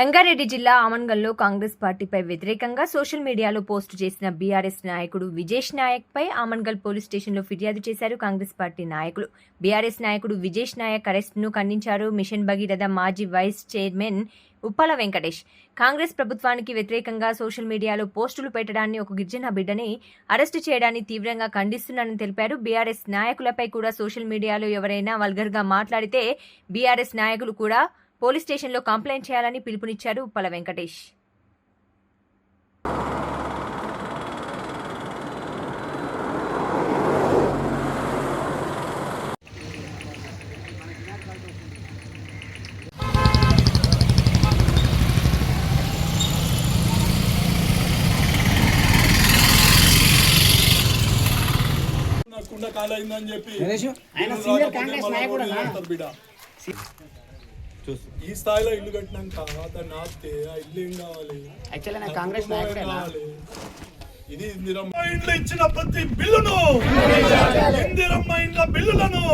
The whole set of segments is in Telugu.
రంగారెడ్డి జిల్లా ఆమన్గల్లో కాంగ్రెస్ పార్టీపై వ్యతిరేకంగా సోషల్ మీడియాలో పోస్టు చేసిన బీఆర్ఎస్ నాయకుడు విజేష్ నాయక్ పై ఆమన్గల్ పోలీస్ స్టేషన్లో ఫిర్యాదు చేశారు కాంగ్రెస్ పార్టీ నాయకులు. బీఆర్ఎస్ నాయకుడు విజేష్ నాయక్ అరెస్టును ఖండించారు. మిషన్ భగీరథ మాజీ వైస్ చైర్మన్ ఉప్పల వెంకటేష్. కాంగ్రెస్ ప్రభుత్వానికి వ్యతిరేకంగా సోషల్ మీడియాలో పోస్టులు పెట్టడాన్ని ఒక గిరిజన బిడ్డని అరెస్టు చేయడాన్ని తీవ్రంగా ఖండిస్తున్నానని తెలిపారు. బీఆర్ఎస్ నాయకులపై కూడా సోషల్ మీడియాలో ఎవరైనా వల్గర్గా మాట్లాడితే బీఆర్ఎస్ నాయకులు కూడా పోలీస్ స్టేషన్లో కంప్లైంట్ చేయాలని పిలుపునిచ్చారు ఉప్పల వెంకటేష్. కుండ కాలైందని చెప్పి ఆయన సీనియర్ కాంగ్రెస్ నాయకుడు రోడ్డు బిడ్డ. ఈ స్థాయిలో ఇల్లు కట్టినాక దాన్ని ఆపితే ఆ ఇల్లు ఏం కావాలి? యాక్చువల్లీ నేను కాంగ్రెస్ నాయకుడేనా కావాలి? ఇది ఇందిరమ్మ. ఇండ్లు ఇచ్చిన ప్రతి బిల్లును. ఇందిరమ్మ ఇండ్ల బిల్లులను.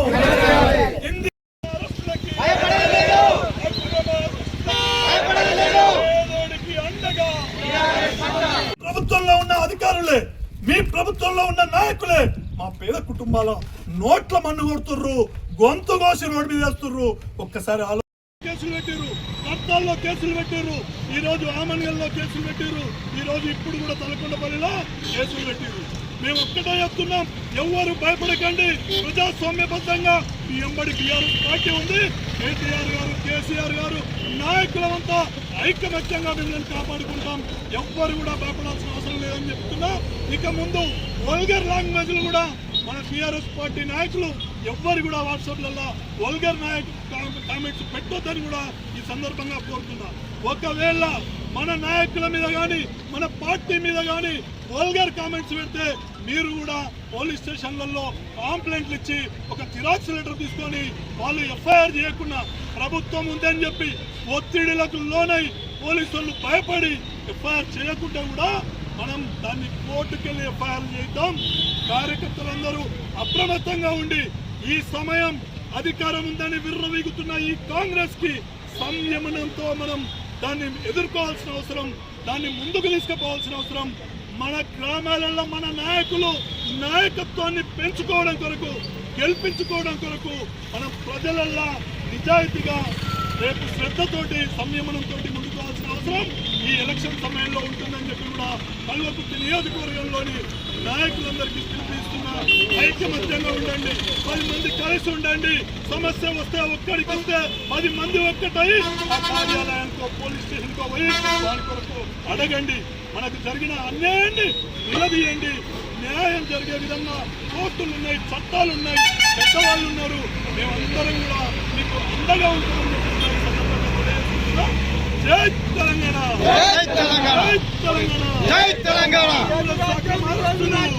ప్రభుత్వంలో ఉన్న అధికారులే మీ ప్రభుత్వంలో ఉన్న నాయకులే మా పేద కుటుంబాల నోట్ల మన్ను కొడుతుర్రు గొంతు కోసి రోడ్డు మీద వేస్తుర్రు. ఒక్కసారి ఆలో కేసులు పెట్టారు కర్తాల్లో కేసులు పెట్టారు ఈరోజు రోజు ఆమన్గల్లో కేసులు పెట్టారు ఈరోజు ఇప్పుడు కూడా తలకొండపల్లిలో కేసులు పెట్టారు మేము ఒక్కటే చెప్తున్నాం ఎవ్వరు భయపడకండి. ప్రజాస్వామ్యబద్ధంగా ఈ ఎంబడి బీఆర్ఎస్ పార్టీ ఉంది. కేటీఆర్ గారు కేసీఆర్ గారు నాయకులమంతా ఐకమత్యంగా మిమ్మల్ని కాపాడుకుంటాం. ఎవ్వరు కూడా భయపడాల్సిన అవసరం లేదని చెప్తున్నా. ఇక ముందు వల్గర్ లాంగ్వేజ్లు కూడా మన టీఆర్ఎస్ పార్టీ నాయకులు ఎవ్వరు కూడా వాట్సాప్లలో వల్గర్ నాయక్ కామెంట్స్ పెట్టొద్దని కూడా ఈ సందర్భంగా కోరుతున్నా. ఒకవేళ మన నాయకుల మీద కానీ మన పార్టీ మీద కానీ వల్గర్ కామెంట్స్ పెడితే మీరు కూడా పోలీస్ స్టేషన్లలో కాంప్లైంట్లు ఇచ్చి ఒక జిరాక్స్ లెటర్ తీసుకొని వాళ్ళు ఎఫ్ఐఆర్ చేయకుండా ప్రభుత్వం ఉందని చెప్పి ఒత్తిడిలకు లోనై పోలీసులు భయపడి ఎఫ్ఐఆర్ చేయకుండా కూడా మనం దాన్ని కోర్టుకెళ్ళి ఎఫ్ఐఆర్ చేద్దాం. కార్యకర్తలందరూ అప్రమత్తంగా ఉండి ఈ సమయం అధికారం ఉందని విర్రవీగుతున్న ఈ కాంగ్రెస్కి సంయమనంతో మనం దాన్ని ఎదుర్కోవాల్సిన అవసరం దాన్ని ముందుకు తీసుకుపోవాల్సిన అవసరం. మన గ్రామాలలో మన నాయకులు నాయకత్వాన్ని పెంచుకోవడం కొరకు గెలిపించుకోవడం కొరకు మనం ప్రజలల్లా నిజాయితీగా రేపు శ్రద్ధతోటి సంయమనంతో ముందుకు పోవాల్సిన అవసరం ఈ ఎలక్షన్ సమయంలో ఉంటుందని చెప్పి కూడా కల్వకుర్తి నియోజకవర్గంలోని నాయకులందరికీ పిలుపునిస్తున్నా ఐక్యమత్యంగా ఉండండి. పది మంది కలిసి ఉండండి. సమస్య వస్తే ఒక్కడికి వస్తే పది మంది ఒక్కటై ఆ కార్యాలయానికో పోలీస్ స్టేషన్కో పోయి వారి కొరకు అడగండి. మనకు జరిగిన అన్యాయాన్ని నిలదీయండి. న్యాయం జరిగే విధంగా కోర్టులు ఉన్నాయి చట్టాలు ఉన్నాయి పెద్దవాళ్ళు ఉన్నారు. మేమందరం కూడా మీకు అండగా ఉంటామని చెప్పి ఈ సందర్భంగా తెలియజేస్తున్నాం. జై తెలంగాణ! జై తెలంగాణ! జై తెలంగాణ! జై తెలంగాణ! శాఖ మారుస్తున్నాం.